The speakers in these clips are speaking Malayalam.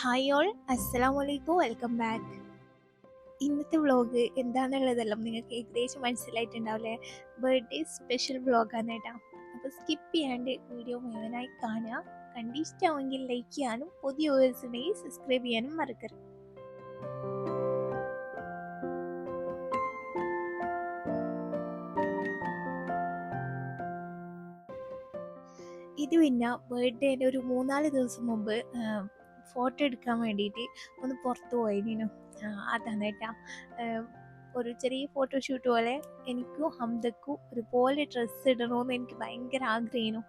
ഹായ് ഓൾ അസ്സലാം വലൈക്കും വെൽക്കം ബാക്ക് ഇന്നത്തെ വ്ളോഗ് എന്താണെന്നുള്ളതെല്ലാം നിങ്ങൾക്ക് ഏകദേശം മനസ്സിലായിട്ടുണ്ടാവില്ലേ? ബർത്ത്ഡേ സ്പെഷ്യൽ വ്ളോഗാണ് കേട്ടോ അപ്പോൾ സ്കിപ്പ് ചെയ്യാണ്ട് വീഡിയോ മുഴുവനായി കാണുക. കണ്ടിഷ്ടമാണെങ്കിൽ ലൈക്ക് ചെയ്യാനും പുതിയ വ്യൂവേഴ്സ് സബ്സ്ക്രൈബ് ചെയ്യാനും മറക്കരുത്. ഇത് പിന്നെ ബർത്ത്ഡേന്റെ ഒരു മൂന്നാൽ ദിവസം മുമ്പ് ഫോട്ടോ എടുക്കാൻ വേണ്ടിയിട്ട് ഒന്ന് പുറത്ത് പോയിരുന്നു അതാണ് കേട്ടാ. ഒരു ചെറിയ ഫോട്ടോ ഷൂട്ട് പോലെ എനിക്കും ഹംദക്കും ഒരുപോലെ ഡ്രസ്സ് ഇടണമെന്ന് എനിക്ക് ഭയങ്കര ആഗ്രഹമായിരുന്നു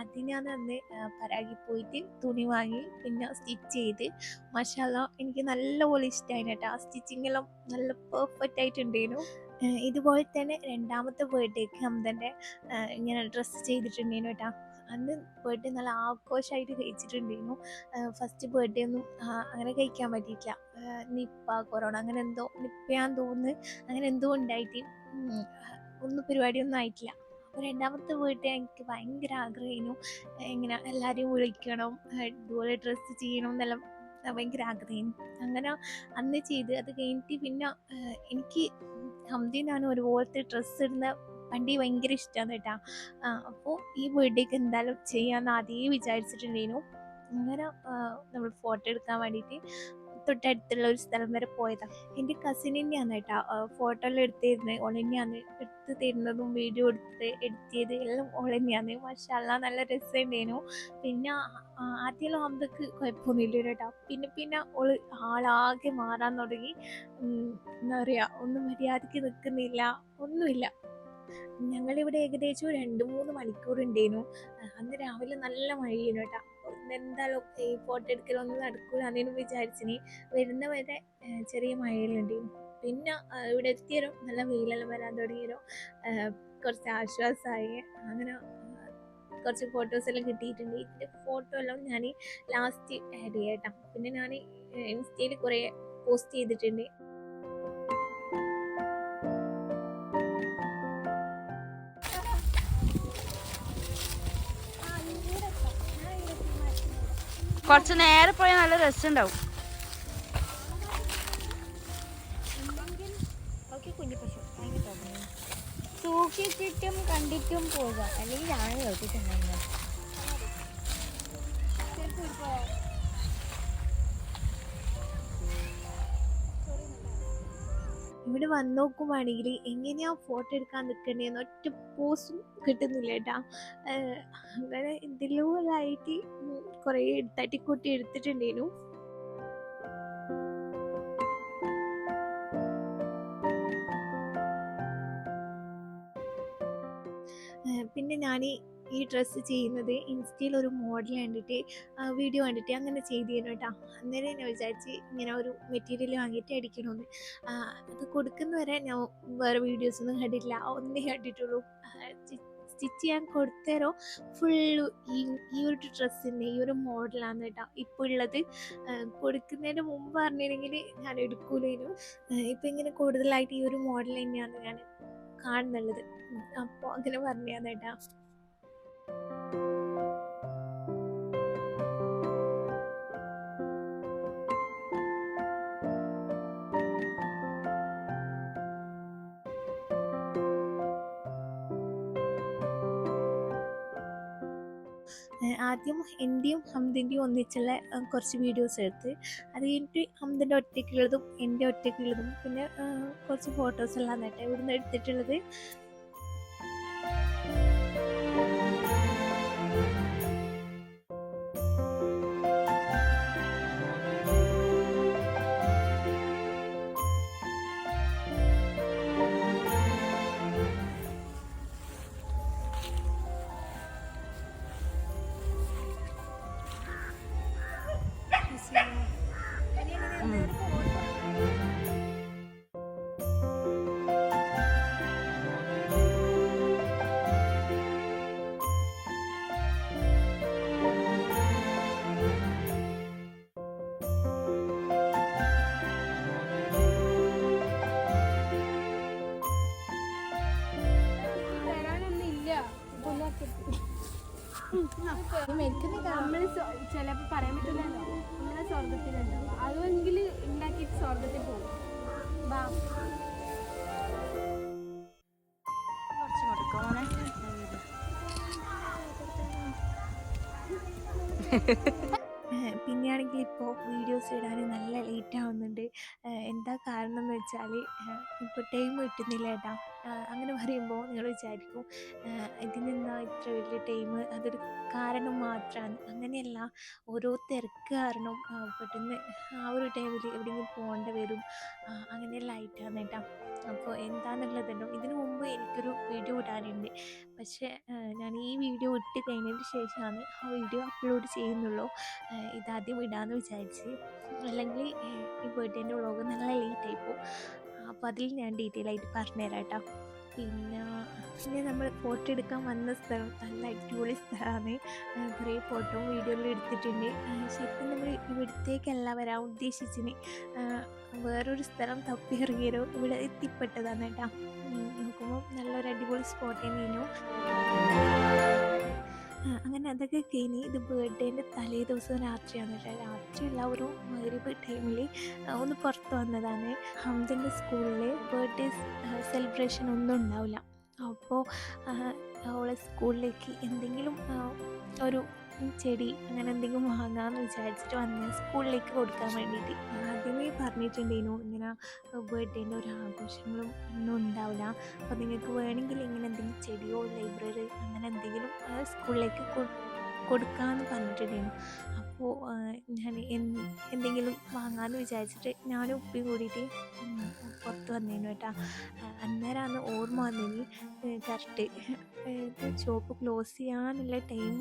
അതിനാണ് അന്ന് പരാഗി പോയിട്ട് തുണി വാങ്ങി പിന്നെ സ്റ്റിച്ച് ചെയ്ത് മഷാല എനിക്ക് നല്ലപോലെ ഇഷ്ടമായി കേട്ടോ. ആ സ്റ്റിച്ചിങ്ങെല്ലാം നല്ല പെർഫെക്റ്റ് ആയിട്ടുണ്ടായിരുന്നു ഇതുപോലെ തന്നെ രണ്ടാമത്തെ ബർത്ത്ഡേക്ക് ഹംദന്റെ ഇങ്ങനെ ഡ്രസ്സ് ചെയ്തിട്ടുണ്ടായിരുന്നു കേട്ടോ. അന്ന് ബർത്ത്ഡേ നല്ല ആഘോഷമായിട്ട് കഴിച്ചിട്ടുണ്ടായിരുന്നു. ഫസ്റ്റ് ബർത്ത്ഡേ ഒന്നും അങ്ങനെ കഴിക്കാൻ പറ്റിയിട്ടില്ല. നിപ്പ കൊറോണ അങ്ങനെ എന്തോ നിപ്പയാൻ തോന്നുന്നു. അങ്ങനെ എന്തോ ഉണ്ടായിട്ട് ഒന്നും പരിപാടിയൊന്നും ആയിട്ടില്ല. അപ്പോൾ രണ്ടാമത്തെ ബർത്ത്ഡേ എനിക്ക് ഭയങ്കര ആഗ്രഹമായിരുന്നു. ഇങ്ങനെ എല്ലാവരെയും വിളിക്കണം ഇതുപോലെ ഡ്രസ്സ് ചെയ്യണം എന്നെല്ലാം ഭയങ്കര ആഗ്രഹം അങ്ങനെ അന്ന് ചെയ്ത് അത് കഴിഞ്ഞിട്ട് പിന്നെ എനിക്ക് ഹംദിനാണ് ഒരുപോലത്തെ ഡ്രസ്സ് ഇടുന്ന വണ്ടി ഭയങ്കര ഇഷ്ടമാണ് കേട്ടാ. അപ്പോൾ ഈ ബർത്ത്ഡേക്ക് എന്തായാലും ചെയ്യാമെന്ന് ആദ്യമേ വിചാരിച്ചിട്ടുണ്ടായിരുന്നു. അങ്ങനെ നമ്മൾ ഫോട്ടോ എടുക്കാൻ വേണ്ടിയിട്ട് തൊട്ടടുത്തുള്ള ഒരു സ്ഥലം വരെ പോയതാണ് എന്റെ കസിൻ തന്നെയാണ് കേട്ടോ ഫോട്ടോ എല്ലാം എടുത്തിരുന്നത് ഓൾ തന്നെയാണ് എടുത്ത് തരുന്നതും വീഡിയോ എടുത്ത് ചെയ്ത് എല്ലാം ഓൾ തന്നെയാണ്. മഷാല്ല നല്ല രസമുണ്ടായിരുന്നു പിന്നെ ആദ്യമെല്ലാം അമ്പക്ക് കുഴപ്പമൊന്നുമില്ല കേട്ടോ. പിന്നെ പിന്നെ ഓൾ ആളാകെ മാറാൻ തുടങ്ങി. എന്താ പറയുക ഒന്നും മര്യാദയ്ക്ക് നിൽക്കുന്നില്ല ഒന്നുമില്ല. ഞങ്ങളിവിടെ ഏകദേശം രണ്ട് മൂന്ന് മണിക്കൂർ ഉണ്ടായിരുന്നു അന്ന് രാവിലെ നല്ല മഴയായിരുന്നു കേട്ടോ. എന്തായാലും ഈ ഫോട്ടോ എടുക്കലൊന്നും നടക്കൂല എന്നേനും വിചാരിച്ചിനി. വരുന്ന വരെ ചെറിയ മഴയിലുണ്ടേനു പിന്നെ ഇവിടെ എത്തിയരും നല്ല വെയിലെല്ലാം വരാൻ തുടങ്ങിയരും കുറച്ച് ആശ്വാസമായി അങ്ങനെ കുറച്ച് ഫോട്ടോസ് എല്ലാം കിട്ടിയിട്ടുണ്ട്. ഇതിന്റെ ഫോട്ടോ എല്ലാം ഞാൻ ലാസ്റ്റ് ആഡ് ചെയ്യാം കേട്ടോ. പിന്നെ ഞാൻ ഇൻസ്റ്റയിൽ കുറേ പോസ്റ്റ് ചെയ്തിട്ടുണ്ട്. കുറച്ച് നേരെ പോയാൽ നല്ല രസമുണ്ടാവും സൂക്ഷിച്ചിട്ടും കണ്ടിട്ടും പോവുക. അല്ലെങ്കിൽ ഞാൻ കേട്ടിട്ടുണ്ടായിരുന്നു ഇവിടെ വന്ന് നോക്കുവാണെങ്കിൽ എങ്ങനെയാ ഫോട്ടോ എടുക്കാൻ നിൽക്കണ്ടേന്ന് ഒറ്റ പോസും കിട്ടുന്നില്ല കേട്ടാ. അങ്ങനെ എന്തെല്ലാമായിട്ട് കുറേ തട്ടിക്കൂട്ടി എടുത്തിട്ടുണ്ടേനു. പിന്നെ ഞാൻ ഈ ഡ്രസ്സ് ചെയ്യുന്നത് ഇൻസ്റ്റയിൽ ഒരു മോഡൽ കണ്ടിട്ട് വീഡിയോ കണ്ടിട്ട് അങ്ങനെ ചെയ്തിരുന്നു കേട്ടോ. അന്നേരം എന്നെ വിചാരിച്ച് ഇങ്ങനെ ഒരു മെറ്റീരിയൽ വാങ്ങിയിട്ട് അടിക്കണമെന്ന് അത് കൊടുക്കുന്നവരെ ഞാൻ വേറെ വീഡിയോസ് ഒന്നും കണ്ടിട്ടില്ല. ഒന്നേ കണ്ടിട്ടുള്ളൂ. സ്റ്റിച്ച് ചെയ്യാൻ കൊടുത്തേരോ? ഫുള്ള് ഈ ഈ ഒരു ഡ്രസ്സിന്റെ ഈ ഒരു മോഡലാണ് കേട്ടോ. ഇപ്പോൾ ഉള്ളത്. കൊടുക്കുന്നതിന് മുമ്പ് പറഞ്ഞിരുന്നെങ്കിൽ ഞാൻ എടുക്കൂലേനു. ഇപ്പം ഇങ്ങനെ കൂടുതലായിട്ട് ഈ ഒരു മോഡൽ തന്നെയാണ് ഞാൻ കാണുന്നുള്ളത്. അപ്പോൾ അങ്ങനെ പറഞ്ഞതാണ് കേട്ടോ. ആദ്യം എന്റെയും ഹംദിന്റെയും ഒന്നിച്ചുള്ള കുറച്ച് വീഡിയോസ് എടുത്ത് അത് കഴിഞ്ഞിട്ട് ഹംദിന്റെ ഒറ്റയ്ക്കുള്ളതും എന്റെ ഒറ്റയ്ക്കുള്ളതും പിന്നെ കുറച്ച് ഫോട്ടോസ് എല്ലാം നേട്ടെ ഇവിടുന്ന് എടുത്തിട്ടുള്ളത് നമ്മൾ ചിലപ്പോൾ പറയാൻ പോകും. പിന്നെയാണെങ്കിൽ ഇപ്പോൾ വീഡിയോസ് ഇടാൻ നല്ല ലേറ്റ് ആവുന്നുണ്ട്. എന്താ കാരണം എന്ന് വെച്ചാൽ ഇപ്പോൾ ടൈം കിട്ടുന്നില്ല ഏട്ടാ അങ്ങനെ പറയുമ്പോൾ നിങ്ങൾ വിചാരിക്കും ഇതിനെന്താ ഇത്ര വലിയ ടൈം അതൊരു കാരണം മാത്രമാണ് അങ്ങനെയല്ല ഓരോ തിരക്ക് കാരണം പെട്ടെന്ന് ആ ഒരു ടൈമിൽ എവിടെയെങ്കിലും പോകേണ്ട വരും. അങ്ങനെയെല്ലാം ആയിട്ടാണ് കേട്ടോ. അപ്പോൾ എന്താണെന്നുള്ളതല്ലോ ഇതിനു മുമ്പ് എനിക്കൊരു വീഡിയോ ഇടാനുണ്ട്. പക്ഷേ ഞാൻ ഈ വീഡിയോ ഇട്ട് കഴിഞ്ഞതിന് ശേഷമാണ് ആ വീഡിയോ അപ്ലോഡ് ചെയ്യുന്നുള്ളൂ. ഇതാദ്യം ഇടാമെന്ന് വിചാരിച്ച്. അല്ലെങ്കിൽ ഈ ബർത്ത്ഡേന്റെ വ്ളോഗ് നല്ല ലേറ്റ് ആയിപ്പോവും അപ്പോൾ അതിൽ ഞാൻ ഡീറ്റെയിൽ ആയിട്ട് പറഞ്ഞുതരാം കേട്ടോ പിന്നെ പിന്നെ നമ്മൾ ഫോട്ടോ എടുക്കാൻ വന്ന സ്ഥലം നല്ല അടിപൊളി സ്ഥലമാണ്. കുറേ ഫോട്ടോയും വീഡിയോയിലും എടുത്തിട്ടുണ്ട്. ശരിക്കും നമ്മൾ ഇവിടത്തേക്കല്ല വരാൻ ഉദ്ദേശിച്ചിന് വേറൊരു സ്ഥലം തപ്പി ഇറങ്ങിയാലോ ഇവിടെ എത്തിപ്പെട്ടതാണ് കേട്ടോ. നോക്കുമ്പോൾ നല്ലൊരു അടിപൊളി സ്പോട്ട് ആ, അങ്ങനെ അതൊക്കെ കഴിഞ്ഞ് ഇത് ബർത്ത്ഡേന്റെ തലേ ദിവസം രാത്രിയാണ് കേട്ടോ. രാത്രിയല്ല ഒരു മഗ്രിബ് ടൈമിൽ ഒന്ന് പുറത്ത് വന്നതാണ്. ഹംദിന്റെ സ്കൂളിൽ ബർത്ത്ഡേ സെലിബ്രേഷൻ ഒന്നും ഉണ്ടാവില്ല. അപ്പോൾ അവളെ സ്കൂളിലേക്ക് എന്തെങ്കിലും ഒരു ചെടി അങ്ങനെ എന്തെങ്കിലും വാങ്ങാമെന്ന് വിചാരിച്ചിട്ട് വന്ന് സ്കൂളിലേക്ക് കൊടുക്കാൻ വേണ്ടിയിട്ട്. ആദ്യമേ പറഞ്ഞിട്ടുണ്ടേനു ഇങ്ങനെ ബർത്ത്ഡേന്റെ ഒരു ആഘോഷങ്ങളും ഒന്നും ഉണ്ടാവില്ല. അപ്പോൾ നിങ്ങൾക്ക് വേണമെങ്കിൽ ഇങ്ങനെ എന്തെങ്കിലും ചെടിയോ ലൈബ്രറി അങ്ങനെ എന്തെങ്കിലും സ്കൂളിലേക്ക് കൊടുക്കാമെന്ന് പറഞ്ഞിട്ടുണ്ടായിരുന്നു. അപ്പോൾ ഞാൻ എന്ത് എന്തെങ്കിലും വാങ്ങാമെന്ന് വിചാരിച്ചിട്ട് ഞാനും ഉപ്പി കൂടിയിട്ട് പുറത്ത് വന്നേനു കേട്ടോ. അന്നേരമാണ് ഓർമ്മ വന്നിനി. കറക്റ്റ്. ഷോപ്പ് ക്ലോസ് ചെയ്യാനുള്ള ടൈം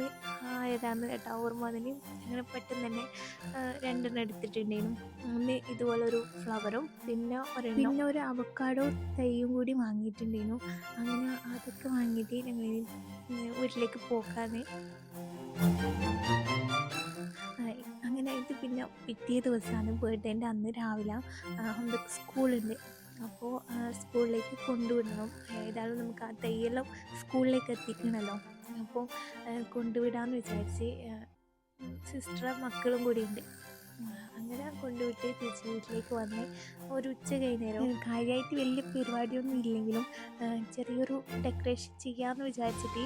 ആയതാണ് കേട്ടോ ഓർമ്മ വന്നതിന് അങ്ങനെ പെട്ടെന്ന് തന്നെ രണ്ടെണ്ണം എടുത്തിട്ടുണ്ടായിരുന്നു ഒന്ന് ഇതുപോലൊരു ഫ്ലവറും പിന്നെ ഒരെണ്ണം പിന്നെ ഒരു അവക്കാടോ തൈയും കൂടി വാങ്ങിയിട്ടുണ്ടായിരുന്നു അങ്ങനെ അതൊക്കെ വാങ്ങിയിട്ട് ഞങ്ങൾ ഇനി, ഉം, ഇത് പിന്നെ പിറ്റേ ദിവസമാണ് ബർത്ത്ഡേന്റെ അന്ന് രാവിലെ നമുക്ക് സ്കൂളുണ്ട് അപ്പോൾ സ്കൂളിലേക്ക് കൊണ്ടുവിടണം. ഏതായാലും നമുക്ക് ആ തയ്യലും സ്കൂളിലേക്ക് എത്തിക്കണമല്ലോ അപ്പോൾ കൊണ്ടുവിടാമെന്ന് വിചാരിച്ച് സിസ്റ്ററും മക്കളും കൂടി ഉണ്ട് അങ്ങനെ കൊണ്ടുവിട്ട് തിരിച്ച് വീട്ടിലേക്ക് വന്ന് ഒരു ഉച്ച കഴിഞ്ഞേരം കാര്യമായിട്ട് വലിയ പരിപാടിയൊന്നും ഇല്ലെങ്കിലും ചെറിയൊരു ഡെക്കറേഷൻ ചെയ്യാമെന്ന് വിചാരിച്ചിട്ട്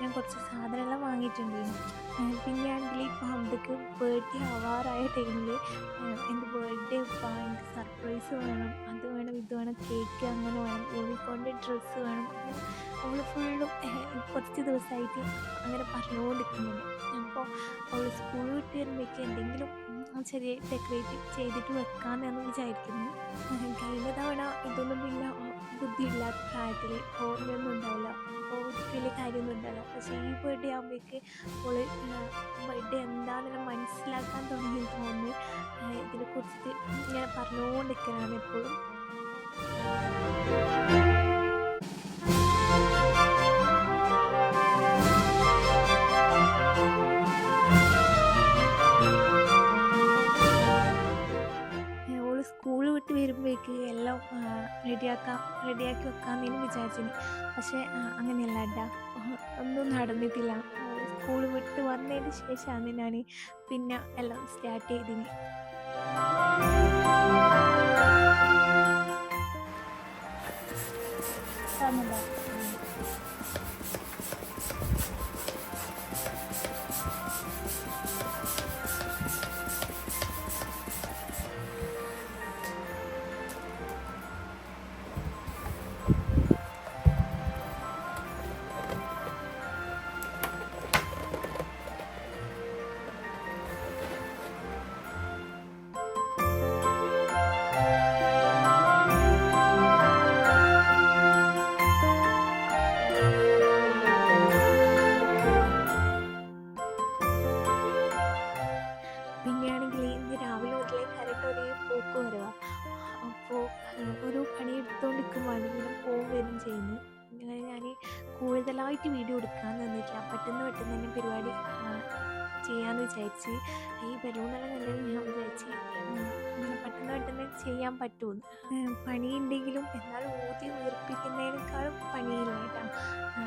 ഞാൻ കുറച്ച് സാധനമെല്ലാം വാങ്ങിയിട്ടുണ്ടായിരുന്നു. ആ, പിന്നെയാണെങ്കിൽ ഇപ്പോൾ അമ്മയ്ക്ക് ബർത്ത്ഡേ ആവാറായ ടൈമിൽ എന്റെ ബർത്ത്ഡേ ഇപ്പോൾ എനിക്ക് സർപ്രൈസ് വേണം അത് വേണം ഇത് വേണം കേക്ക് അങ്ങനെ വേണം യൂണിക്കോണിന്റെ ഡ്രസ്സ് വേണം അവൾ ഫുള്ളും കുറച്ച് ദിവസമായിട്ട് അങ്ങനെ പറഞ്ഞുകൊണ്ടിരിക്കുന്നുണ്ട്. അപ്പോൾ അവൾ സ്കൂൾ വിട്ട് വരുമ്പോഴേക്ക് എന്തെങ്കിലും ചെറിയ ഡെക്കറേറ്റ് ചെയ്തിട്ട് വെക്കാമെന്ന് വിചാരിക്കുന്നു. കഴിഞ്ഞ തവണ ഇതൊന്നും പിന്നെ ബുദ്ധിയില്ലാത്ത പ്രായത്തിൽ ഓർമ്മയൊന്നും ഉണ്ടാവില്ല അപ്പോൾ കാര്യമൊന്നും ഉണ്ടാവില്ല. പക്ഷേ ഈ ബർത്ത്ഡേ ആകുമ്പോഴേക്ക് അവൾ ബർത്ത്ഡേ എന്താണെന്ന് മനസ്സിലാക്കാൻ തുടങ്ങി തോന്നുന്നു. ഇതിനെക്കുറിച്ചിട്ട് ഞാൻ പറഞ്ഞുകൊണ്ടിരിക്കലാണ് എപ്പോഴും വിചാരിച്ചിന് പക്ഷേ അങ്ങനെയല്ല കേട്ടാ ഒന്നും നടന്നിട്ടില്ല. സ്കൂൾ വിട്ട് വന്നതിന് ശേഷമാണ് ഞാൻ പിന്നെ എല്ലാം സ്റ്റാർട്ട് ചെയ്തിന് വീർപ്പിക്കുന്നതിനേക്കാളും പണിയില്ല കേട്ടോ ആ,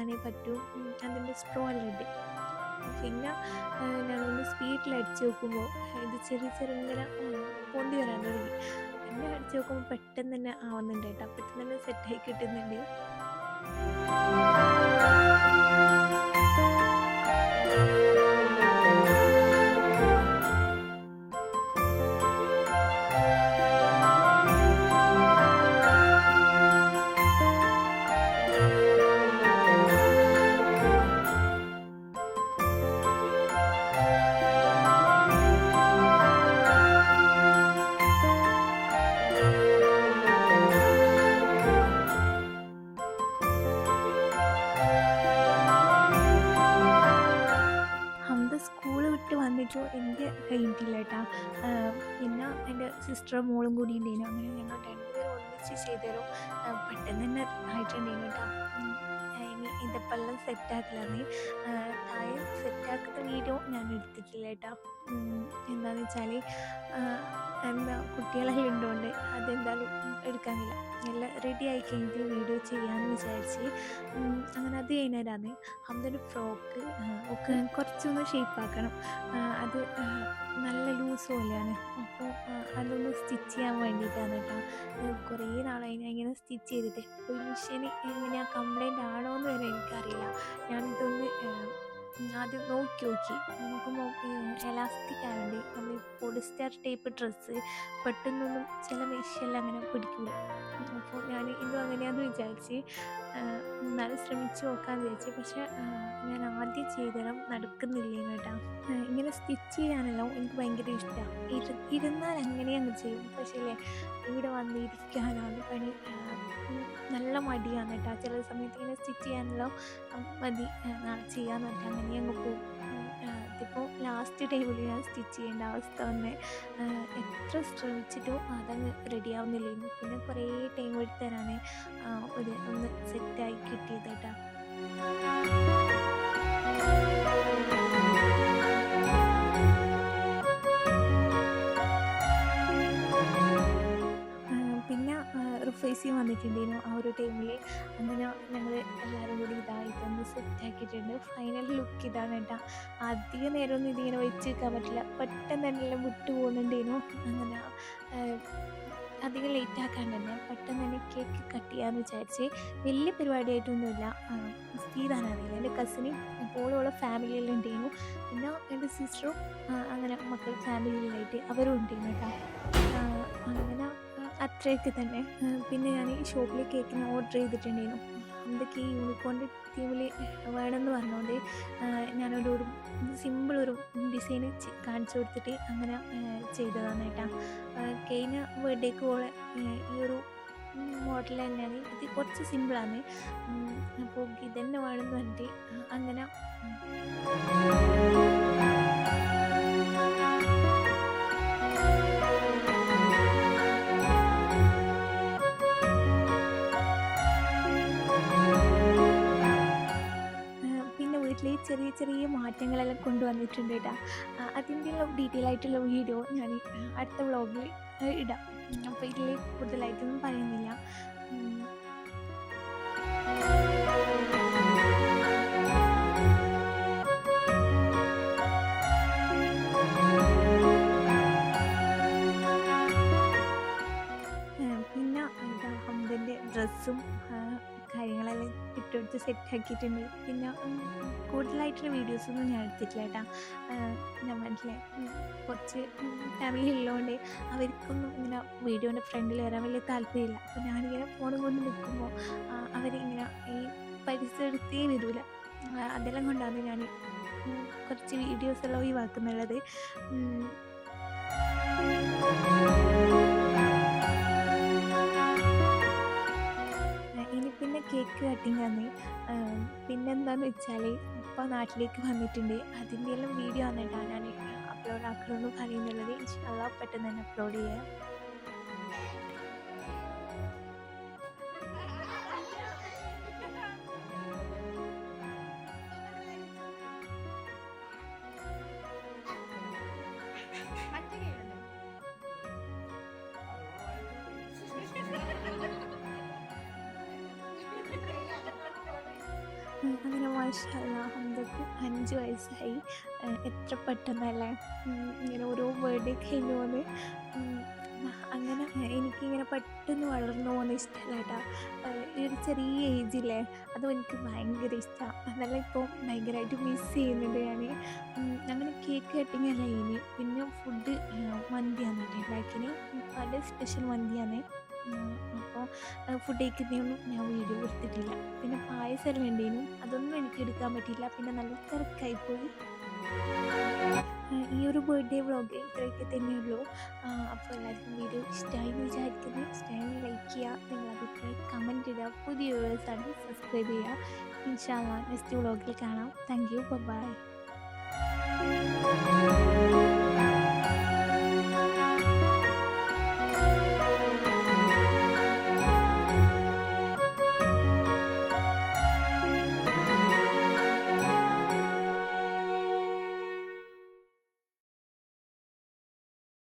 വീർപ്പിക്കാനേ പറ്റൂ. അതിന്റെ സ്ട്രോ എല്ലാം ഉണ്ട് പിന്നെ ഞാനൊന്ന് സ്പീഡിൽ അടിച്ച് നോക്കുമ്പോൾ ഇത് ചെറിയ ചെറുങ്ങനെ പൊന്തി വരാൻ തുടങ്ങി. പിന്നെ അടിച്ച് നോക്കുമ്പോൾ പെട്ടെന്ന് തന്നെ ആവുന്നുണ്ട് കേട്ടോ. പെട്ടെന്ന് തന്നെ സെറ്റായി കിട്ടുന്നുണ്ട്. ഹംദ ഒന്നിച്ച് ചെയ്തുതരും പെട്ടെന്ന് തന്നെ ആയിട്ടുണ്ടെങ്കിൽ കേട്ടോ. ഇനി ഇതപ്പെല്ലാം സെറ്റാക്കലാണ് താഴെ സെറ്റാക്കുന്ന വീഡിയോ ഞാൻ എടുത്തിട്ടില്ല കേട്ടോ. എന്താണെന്ന് വെച്ചാൽ എന്താ കുട്ടികളെല്ലാം ഉണ്ടോണ്ട് അതെന്തായാലും എടുക്കാനില്ല. നല്ല റെഡി ആയി കഴിഞ്ഞിട്ട് വീഡിയോ ചെയ്യാമെന്ന് വിചാരിച്ച്. അങ്ങനെ അത് കഴിഞ്ഞാലാണ് അമ്മൊരു ഫ്രോക്ക് ഒക്കെ കുറച്ചൊന്ന് ഷേപ്പാക്കണം അത് നല്ല ലൂസ് പോലെയാണ്. അപ്പോൾ അതൊന്ന് സ്റ്റിച്ച് ചെയ്യാൻ വേണ്ടിയിട്ടാണ് കേട്ടോ. കുറേ നാളായി ഞാൻ ഇങ്ങനെ സ്റ്റിച്ച് ചെയ്തിട്ട്. ഒരു മിഷീൻ എങ്ങനെയാണ് കംപ്ലൈന്റ് ആണോ എന്ന് വരെ എനിക്കറിയില്ല. ഞാനിതൊന്ന് ആദ്യം നോക്കി നോക്കി. നോക്കുമ്പോൾ എലാസ്റ്റിക് ആയതുകൊണ്ട് നമ്മൾ പോളിസ്റ്റർ ടൈപ്പ് ഡ്രസ്സ് പെട്ടെന്നൊന്നും ചില മെഷീനിൽ അങ്ങനെ പിടിക്കില്ല അപ്പോൾ ഞാൻ ഇതും അങ്ങനെയാണെന്ന് വിചാരിച്ച് നല്ല ശ്രമിച്ച് നോക്കാമെന്ന് വിചാരിച്ചു. പക്ഷേ ഞാൻ ആദ്യം ചെയ്തരം നടക്കുന്നില്ല കേട്ടോ ഇങ്ങനെ സ്റ്റിച്ച് ചെയ്യാനല്ലോ എനിക്ക് ഭയങ്കര ഇഷ്ടമാണ് ഇരു ഇരുന്നാൽ അങ്ങനെ അങ്ങ് ചെയ്യും. പക്ഷേ ഇവിടെ ഇവിടെ വന്നിരിക്കാനാണ് പണി. നല്ല മടിയാണ് കേട്ടോ ചില സമയത്ത് ഇങ്ങനെ സ്റ്റിച്ച് ചെയ്യാനല്ലോ മതി ചെയ്യാൻ പറഞ്ഞാൽ അങ്ങനെ അങ്ങ് പോകും. അതിപ്പോൾ ലാസ്റ്റ് ടൈമിൽ ഞാൻ സ്റ്റിച്ച് ചെയ്യേണ്ട അവസ്ഥ വന്ന് എത്ര ശ്രമിച്ചിട്ടും അതങ്ങ് റെഡി ആവുന്നില്ലായിരുന്നു പിന്നെ കുറേ ടൈം എടുത്തരാണ് ഒരു ഒന്ന് സെറ്റായി കിട്ടിയത് കേട്ടോ വന്നിട്ടുണ്ടായിരുന്നു ആ ഒരു ടൈമിൽ അങ്ങനെ ഞങ്ങൾ എല്ലാവരും കൂടി ഇതായിട്ടൊന്ന് സെറ്റാക്കിയിട്ടുണ്ട് ഫൈനൽ ലുക്ക് ഇതാണ് കേട്ടോ. അധിക നേരമൊന്നും ഇതിങ്ങനെ വെച്ച് വെക്കാൻ പറ്റില്ല. പെട്ടെന്ന് തന്നെ എല്ലാം വിട്ടു പോകുന്നുണ്ടേനു. അങ്ങനെ അധികം ലേറ്റ് ആക്കാൻ തന്നെ പെട്ടെന്ന് തന്നെ കേക്ക് കട്ട് ചെയ്യാമെന്ന് വിചാരിച്ച് വലിയ പരിപാടിയായിട്ടൊന്നുമില്ല. സ്റ്റീതാണ് അറിയില്ല. എന്റെ കസിനും ഇപ്പോഴുള്ള ഫാമിലിയെല്ലാം ഉണ്ടായിരുന്നു പിന്നെ എന്റെ സിസ്റ്ററും അങ്ങനെ മക്കൾ ഫാമിലിയിലായിട്ട് അവരും ഉണ്ടായിരുന്നു കേട്ടോ. അങ്ങനെ അത്രയൊക്കെ തന്നെ. പിന്നെ ഞാൻ ഈ ഷോപ്പിൽ കേക്കിന് ഓർഡർ ചെയ്തിട്ടുണ്ടായിരുന്നു. എന്തൊക്കെ ഈ യൂണിക്കോണിന്റെ തീമിൽ വേണമെന്ന് പറഞ്ഞുകൊണ്ട് ഞാനൊരു ഒരു സിമ്പിൾ ഒരു ഡിസൈൻ കാണിച്ചു കൊടുത്തിട്ട് അങ്ങനെ ചെയ്തതാണ് കേട്ടോ. കഴിഞ്ഞ ബർത്ത്ഡേക്ക് പോലെ ഈ ഒരു മോഡൽ തന്നെയാണ്. ഇത് കുറച്ച് സിമ്പിളാണ് അപ്പോൾ ഇതന്നെ വേണമെന്ന് പറഞ്ഞിട്ട് അങ്ങനെ. ചെറിയ മാറ്റങ്ങളെല്ലാം കൊണ്ടുവന്നിട്ടുണ്ട് കേട്ടോ അതിന്റെ ഡീറ്റെയിൽ ആയിട്ടുള്ള വീഡിയോ ഞാൻ അടുത്ത വ്ളോഗിൽ ഇടാം. അപ്പോൾ ഇതിൽ കൂടുതലായിട്ടൊന്നും പറയുന്നില്ല. പിന്നെ ഡ്രസ്സും കാര്യങ്ങളെല്ലാം ഇട്ടെടുത്ത് സെറ്റാക്കിയിട്ടുണ്ട് പിന്നെ ഉം, കൂടുതലായിട്ടുള്ള വീഡിയോസൊന്നും ഞാൻ എടുത്തിട്ടില്ല കേട്ടോ. ഞാൻ മനസ്സിലെ കുറച്ച് ഫാമിലി ഉള്ളതുകൊണ്ട് അവർക്കൊന്നും ഇങ്ങനെ വീഡിയോന്റെ ഫ്രണ്ടിൽ വരാൻ വലിയ താല്പര്യമില്ല. അപ്പോൾ ഞാനിങ്ങനെ ഫോൺ കൊണ്ട് നിൽക്കുമ്പോൾ അവരിങ്ങനെ ഈ പരിസരത്തേ വരില്ല അതെല്ലാം കൊണ്ടാണ് ഞാൻ കുറച്ച് വീഡിയോസ് എല്ലാം ഒഴിവാക്കുന്നുള്ളത്. കേക്ക് കട്ടിങ് ആണ്. പിന്നെന്താന്ന് വെച്ചാൽ ഇപ്പോൾ നാട്ടിലേക്ക് വന്നിട്ടുണ്ട്. അതിന്റെ എല്ലാം വീഡിയോ വന്നിട്ടാണ് ഞാൻ അപ്ലോഡ് ആക്കണമെന്ന് പറയുന്നുള്ളത് ഇൻഷാല്ലാ പെട്ടെന്ന് തന്നെ അപ്ലോഡ് ചെയ്യാം. മാഷല്ല അഞ്ച് വയസ്സായി. എത്ര പെട്ടെന്നല്ലേ? ഇങ്ങനെ ഓരോ ബർത്ത്ഡേ കഴിഞ്ഞു പോന്ന് അങ്ങനെ എനിക്കിങ്ങനെ പെട്ടെന്ന് വളർന്നു പോകുന്ന ഇഷ്ടമല്ല കേട്ടോ ഈ ഒരു ചെറിയ ഏജില്ലേ അതും എനിക്ക് ഭയങ്കര ഇഷ്ടമാണ് അതല്ല ഇപ്പോൾ ഭയങ്കരമായിട്ട് മിസ് ചെയ്യുന്നുണ്ട് ഞാൻ അങ്ങനെ കേക്ക് കട്ടിങ്ങല്ല ഇനി. പിന്നെ ഫുഡ് മന്തിയാണ് കേട്ടോ ഉണ്ടാക്കിന് പല സ്പെഷ്യൽ മന്തിയാണ്. അപ്പോൾ ഫുഡ് കഴിക്കുന്നതൊന്നും ഞാൻ വീഡിയോ എടുത്തിട്ടില്ല. പിന്നെ പായസം ഉണ്ടേനും അതൊന്നും എനിക്ക് എടുക്കാൻ പറ്റിയില്ല. പിന്നെ നല്ല തിരക്കായിപ്പോയി ഈ ഒരു ബർത്ത്ഡേ വ്ളോഗ് ഇത്രയൊക്കെ തന്നെയുള്ളൂ അപ്പോൾ എല്ലാവർക്കും വീഡിയോ ഇഷ്ടമായി എന്ന് വിചാരിക്കുന്നത് ഇഷ്ടമായി ലൈക്ക് ചെയ്യുക നിങ്ങൾ അഭിപ്രായം കമന്റ് ഇടുക. പുതിയ വ്യൂവേഴ്സാണ് സബ്സ്ക്രൈബ് ചെയ്യുക. ഇൻഷാല്ല നെക്സ്റ്റ് വ്ളോഗിൽ കാണാം. Thank you by